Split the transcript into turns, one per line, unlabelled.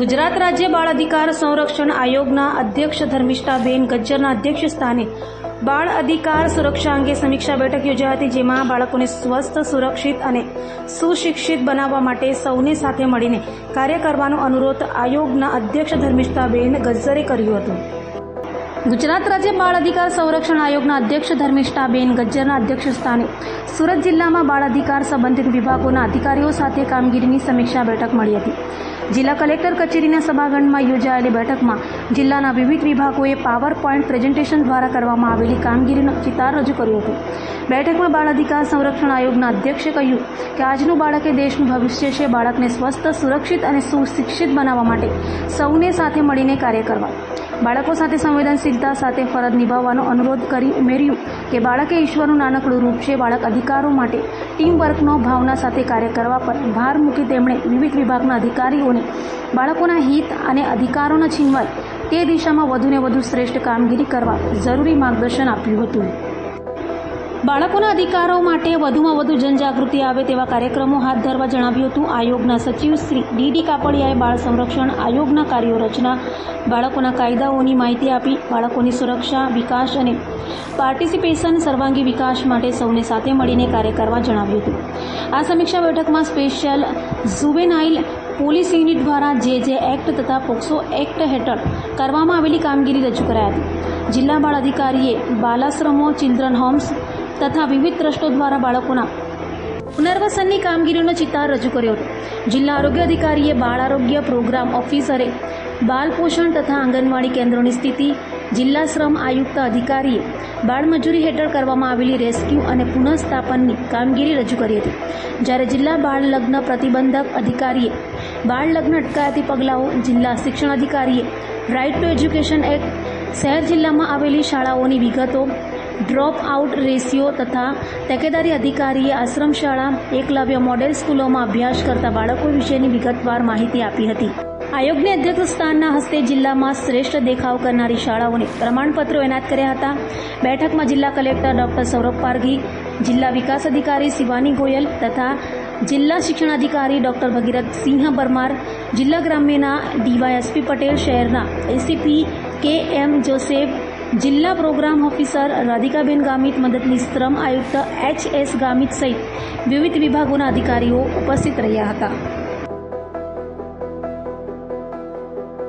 ગુજરાત રાજ્ય બાળ અધિકાર સંરક્ષણ આયોગના અધ્યક્ષ ધર્મિષ્ઠાબેન ગજ્જરના અધ્યક્ષ સ્થાને બાળ અધિકાર સુરક્ષા અંગે સમીક્ષા બેઠક યોજાઈ હતી, જેમાં બાળકોને સ્વસ્થ, સુરક્ષિત અને સુશિક્ષિત બનાવવા માટે સૌને સાથે મળીને કાર્ય કરવાનો અનુરોધ આયોગના અધ્યક્ષ ધર્મિષ્ઠાબેન ગજ્જરે કર્યું હતું. ગુજરાત રાજ્ય બાળ અધિકાર સંરક્ષણ આયોગના અધ્યક્ષ ધર્મિષ્ઠાબેન ગજ્જરના અધ્યક્ષ સ્થાને સુરત જિલ્લામાં બાળ અધિકાર સંબંધિત વિભાગોના અધિકારીઓ સાથે કામગીરીની સમીક્ષા બેઠક મળી હતી. જિલ્લા કલેક્ટર કચેરીના સભાગણમાં યોજાયેલી બેઠકમાં જિલ્લાના વિવિધ વિભાગોએ પાવર પોઈન્ટ પ્રેઝન્ટેશન દ્વારા કરવામાં આવેલી કામગીરીનો ચિતાર રજૂ કર્યો હતો. બેઠકમાં બાળ અધિકાર સંરક્ષણ આયોગના અધ્યક્ષે કહ્યું કે આજનું બાળક એ દેશનું ભવિષ્ય છે, બાળકને સ્વસ્થ, સુરક્ષિત અને સુશિક્ષિત બનાવવા માટે સૌને સાથે મળીને કાર્ય કરવા. બાળકો સાથે સંવેદનશીલતા સાથે ફરજ નિભાવવાનો અનુરોધ કરી ઉમેર્યું કે બાળકે ઈશ્વરનું નાનકડું રૂપ છે, બાળક અધિકારો માટે ટીમ વર્કનો ભાવના સાથે કાર્ય કરવા પર ભાર મૂકી તેમણે વિવિધ વિભાગના અધિકારીઓને બાળકોના હિત અને અધિકારોના છીનવાય તે દિશામાં વધુને વધુ શ્રેષ્ઠ કામગીરી કરવા જરૂરી માર્ગદર્શન આપ્યું હતું. બાળકોના અધિકારો માટે વધુમાં વધુ જનજાગૃતિ આવે તેવા કાર્યક્રમો હાથ ધરવા જણાવ્યું હતું. આયોગના સચિવ શ્રી ડીડી કાપડિયાએ બાળ સંરક્ષણ આયોગના કાર્યો રચના બાળકોના કાયદાઓની માહિતી આપી, બાળકોની સુરક્ષા, વિકાસ અને પાર્ટિસિપેશન, સર્વાંગી વિકાસ માટે સૌને સાથે મળીને કાર્ય કરવા જણાવ્યું હતું. આ સમીક્ષા બેઠકમાં સ્પેશિયલ ઝુવેનાઇલ પોલીસ યુનિટ દ્વારા જે જે એક્ટ તથા પોક્સો એક્ટ હેઠળ કરવામાં આવેલી કામગીરી રજૂ કરાઈ હતી. જિલ્લા બાળ અધિકારીએ બાલાશ્રમો, ચિલ્ડ્રન હોમ્સ તથા વિવિધ ટ્રસ્ટો દ્વારા બાળકોના પુનર્વસનની કામગીરીનો ચિતાર રજૂ કર્યો હતો. જિલ્લા આરોગ્ય અધિકારીએ બાળ આરોગ્ય પ્રોગ્રામ ઓફિસરે બાળ પોષણ તથા આંગણવાડી કેન્દ્રોની સ્થિતિ, જિલ્લા શ્રમ આયુક્ત અધિકારીએ બાળમજૂરી હેઠળ કરવામાં આવેલી રેસ્ક્યુ અને પુનઃસ્થાપનની કામગીરી રજૂ કરી હતી. જ્યારે જિલ્લા બાળ લગ્ન પ્રતિબંધક અધિકારીએ બાળ લગ્ન અટકાયતી પગલાઓ જિલ્લા શિક્ષણ અધિકારીએ રાઇટ ટુ એજ્યુકેશન એક્ટ શહેર જિલ્લામાં આવેલી શાળાઓની વિગતો ડ્રોપ આઉટ રેશિયો તથા તકેદારી અધિકારીએ આશ્રમ શાળા એકલવ્ય મોડેલ સ્કૂલોમાં અભ્યાસ કરતા બાળકો વિશેની વિગતવાર માહિતી આપી હતી. આયોગને અધ્યક્ષ સ્થાનના હસ્તે જિલ્લામાં શ્રેષ્ઠ દેખાવ કરનારી શાળાઓને પ્રમાણપત્રો એનાયત કર્યા હતા. બેઠકમાં જિલ્લા કલેક્ટર ડોક્ટર સૌરભ પારઘી, જિલ્લા વિકાસ અધિકારી શિવાની ગોયલ તથા જિલ્લા શિક્ષણાધિકારી ડોક્ટર ભગીરથ સિંહ પરમાર, જિલ્લા ગ્રામ્યના ડીવાયએસપી પટેલ શહેરના એસીપી કે એમ જોસેફ જિલ્લા પ્રોગ્રામ ઓફિસર રાધિકાબેન ગામિત મદદની શ્રમ આયુક્ત એચ એસ ગામિત સહિત વિવિધ વિભાગોના અધિકારીઓ ઉપસ્થિત રહ્યા હતા.